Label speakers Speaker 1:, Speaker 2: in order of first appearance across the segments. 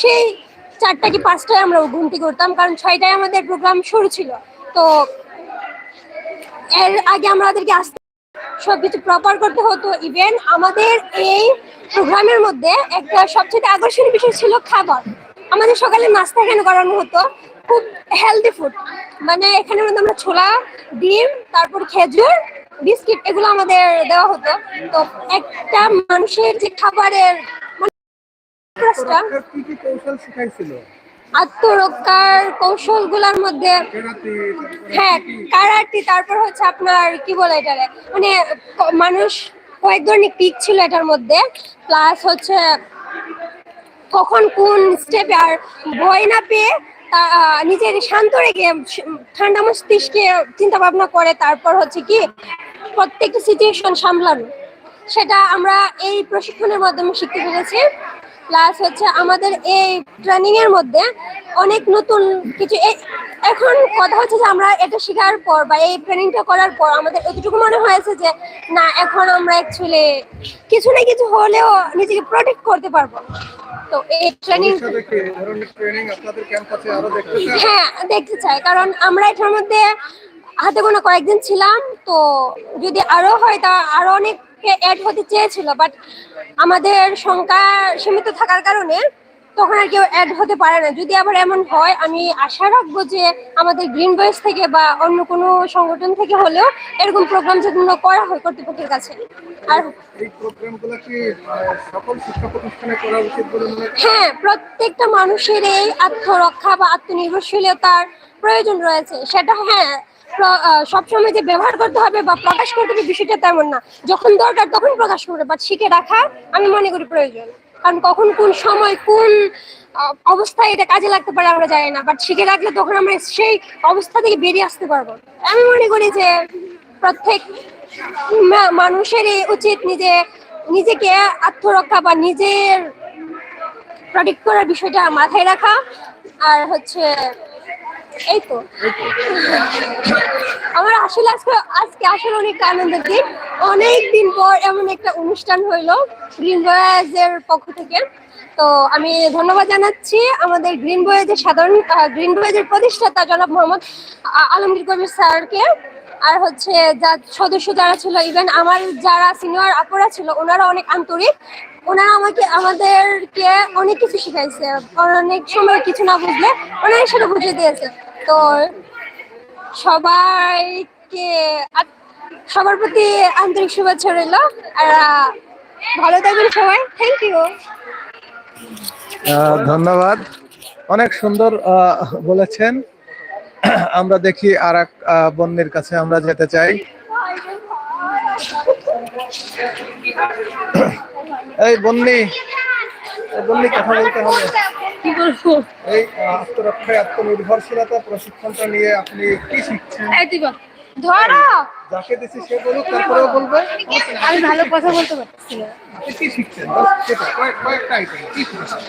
Speaker 1: সেই চারটা কি পাঁচটায় আমরা ঘুম থেকে উঠতাম কারণ ছয়টায় আমাদের প্রোগ্রাম শুরু ছিল। তো এর আগে আমাদেরকে আসতে সবকিছু প্রপার করতে হতো। ইভেন আমাদের এই প্রোগ্রামের মধ্যে একটা সবচেয়ে আকর্ষণীয় বিষয় ছিল খাবার। আমাদের সকালে নাস্তা এখানে করানো হতো? খুব হেলদি ফুড মানে এখানে মধ্যে আমরা ছোলা, ডিম, তারপর খেজুর, বিস্কিট, এগুলো আমাদের দেওয়া হতো। তো একটা মানুষের যে খাবারের প্রসেসটা
Speaker 2: কি কি কৌশল শিখাইছিল?
Speaker 1: আত্মরক্ষার কৌশলগুলোর মধ্যে হ্যাঁ কারাটি তারপর হচ্ছে আপনার কি বলে মানে মানুষ কয়েক ধরনের পিক ছিল এটার মধ্যে প্লাস হচ্ছে কখন কোন স্টেপে আর ভয় না পেয়ে নিজের শান্ত রেখে ঠান্ডা মস্তিষ্কে চিন্তা ভাবনা করে তারপর হচ্ছে কি প্রত্যেকটা সিচুয়েশন সামলানো। সেটা আমরা এই প্রশিক্ষণের মাধ্যমে শিখতে পেরেছি। প্লাস হচ্ছে আমাদের এই ট্রেনিং এর মধ্যে অনেক নতুন কিছু এখন কথা হচ্ছে যে আমরা এটা শেখার পর বা এই ট্রেনিংটা করার পর আমাদের এতটুকু মনে হয়েছে যে না এখন আমরা অ্যাকচুয়ালি কিছু না কিছু হলেও নিজেকে প্রোটেক্ট করতে পারব। তো এই ট্রেনিং হ্যাঁ দেখতে চাই। কারণ আমরা এটার মধ্যে হাতে কোনো কয়েকদিন ছিলাম তো যদি আরও হয় তা আরও অনেককে অ্যাড হতে চেয়েছিল বাট আমাদের সংখ্যা সীমিত থাকার কারণে তখন আর কেউ অ্যাড হতে পারে না। যদি আবার এমন হয় আমি আশা রাখব যে আমাদের গ্রিন বয়েস থেকে বা অন্য কোনো সংগঠন থেকে হলেও এরকম প্রোগ্রাম যেগুলো করা হয় কর্তৃপক্ষের কাছে। আর
Speaker 2: এই প্রোগ্রামগুলো কি সকল শিক্ষা প্রতিষ্ঠানে করা উচিত বলে মনে
Speaker 1: হ্যাঁ প্রত্যেকটা মানুষের এই আত্মরক্ষা বা আত্মনির্ভরশীলতার প্রয়োজন রয়েছে। সেটা হ্যাঁ সবসময় যে ব্যবহার করতে হবে বা প্রকাশ করতে হবে বিষয়টা তেমন না। যখন দরকার তখন প্রকাশ করবে বাট শিখে রাখা আমি মনে করি প্রয়োজন। কারণ কখন কোন সময় কোন অবস্থায় এটা কাজে লাগতে পারে আমরা জানি না বাট শিখে রাখলে তখন আমরা সেই অবস্থা থেকে বেরিয়ে আসতে পারব। আমি মনে করি যে প্রত্যেক মানুষেরই উচিত নিজে, নিজেকে আত্মরক্ষা বা নিজের প্রডিক্ট করার বিষয়টা মাথায় রাখা। আর হচ্ছে এই আমার আসলে আজকে আজকে আসলে অনেক দিন। অনেক দিন পর এমন একটা অনুষ্ঠান গ্রিন বয়েজের পক্ষ থেকে। তো আমি ধন্যবাদ জানাচ্ছি আমাদের গ্রিন বয়েজের সাধারণ গ্রিন বয়েজের প্রতিষ্ঠাতা জনাব মোহাম্মদ আলমগীর কবির স্যারকে। আর হচ্ছে যা সদস্য যারা ছিল ইভেন আমার যারা সিনিয়র আপুরা ছিল, ওনারা অনেক আন্তরিক। ওনারা আমাকে, আমাদেরকে অনেক কিছু শিখাইছে। অনেক সময় কিছু না বুঝলে ওনারা সেটা বুঝিয়ে দিয়েছে। তো সবাইকে সবার প্রতি আন্তরিক শুভেচ্ছা রইল। আর ভালো থাকবেন সবাই। থ্যাংক ইউ
Speaker 2: ধন্যবাদ। অনেক সুন্দর বলেছেন। আমরা দেখি আর এক বন্যের কাছে আমরা যেতে চাই। এই বন্যি বন্যি কথা বলতে হবে।
Speaker 1: কি
Speaker 2: এই আত্মরক্ষায় আত্মনির্ভরশীলতা প্রশিক্ষণটা নিয়ে আপনি কি শিখছেন?
Speaker 1: ধরো।
Speaker 2: যাকে দিচ্ছি সে বলুক তারপরেও বলবে।
Speaker 1: আমি ভালো কথা বলতে পারছি না।
Speaker 2: আপনি কি শিখছেন? সেটা কয়েকটা আইটেম কি শিখছেন?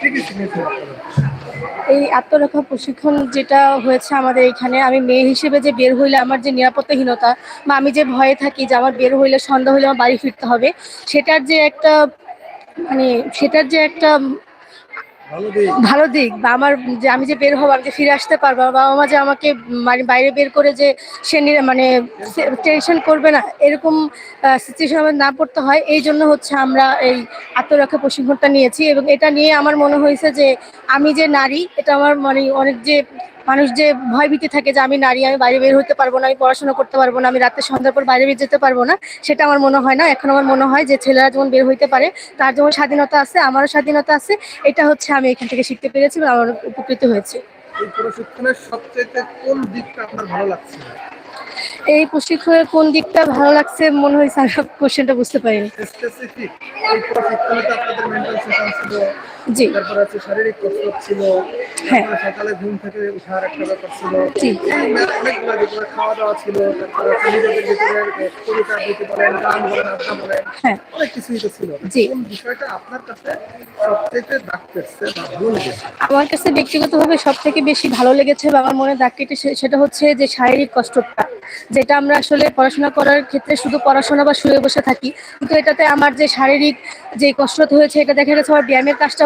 Speaker 2: কি কি শিখেছেন
Speaker 3: এই আত্মরক্ষা প্রশিক্ষণ যেটা হয়েছে আমাদের এখানে আমি মেয়ে হিসেবে যে বের হইলে আমার যে নিরাপত্তাহীনতা বা আমি যে ভয়ে থাকি যে আমার বের হইলে সন্ধ্যা হইলে আমার বাড়ি ফিরতে হবে সেটার যে একটা মানে সেটার যে একটা
Speaker 2: ভালো দিক।
Speaker 3: বা আমার যে আমি যে বের হব, আমি যে ফিরে আসতে পারব বাবা মা যে আমাকে মানে বাইরে বের করে যে সে মানে টেনশন করবে না, এরকম সিচুয়েশন আমাদের না পড়তে হয়। এই জন্য হচ্ছে আমরা এই আত্মরক্ষা প্রশিক্ষণটা নিয়েছি এবং এটা নিয়ে আমার মনে হয়েছে যে আমি যে নারী, এটা আমার মানে অনেক যে মানুষ যে ভয় ভয়ভীতি থাকে যে আমি নারী আমি বাইরে বের হতে পারব না আমি পড়াশোনা করতে পারব না আমি রাতে সন্ধ্যার পর বাইরে বের যেতে পারব না সেটা আমার মনে হয় না। এখন আমার মনে হয় যে ছেলেরা যেমন বের হইতে পারে তার যেমন স্বাধীনতা আছে আমারও স্বাধীনতা আছে এটা হচ্ছে আমি এখান থেকে শিখতে পেরেছি এবং আমার উপকৃত হয়েছে।
Speaker 2: এই প্রশিক্ষণের সবচেয়ে কোন দিকটা আপনার ভালো লাগছে?
Speaker 3: এই প্রশিক্ষণের কোন দিকটা ভালো লাগছে মনে হয় স্যার কোশ্চেনটা বুঝতে পারিনি। জি
Speaker 2: তারপর আছে শারীরিক কসরত ছিল
Speaker 3: হ্যাঁ।
Speaker 2: সকালে ঘুম থেকে উঠার একটা ব্যাপার ছিল
Speaker 3: জি।
Speaker 2: অনেকগুলো যেগুলো খাওয়া দাওয়া ছিল তারপরে নিজেদের ভিতরে কবিতা বলেন গান বলেন আড্ডা বলেন
Speaker 3: হ্যাঁ
Speaker 2: অনেক কিছুই তো ছিল
Speaker 3: জি।
Speaker 2: কোন বিষয়টা আপনার কাছে সবচেয়ে দাগ কেটেছে বা ভালো লেগেছে
Speaker 3: আমার কাছে ব্যক্তিগতভাবে সব থেকে বেশি ভালো লেগেছে বা আমার মনে দাগ কেটে সেটা হচ্ছে যে শারীরিক কষ্টটা যেটা আমরা আসলে পড়াশোনা করার ক্ষেত্রে শুধু পড়াশোনা বা শুয়ে বসে থাকি কিন্তু এটাতে আমার যে শারীরিক যে কষ্টটা হয়েছে এটা দেখা গেছে আমার ব্যায়ামের কাজটাও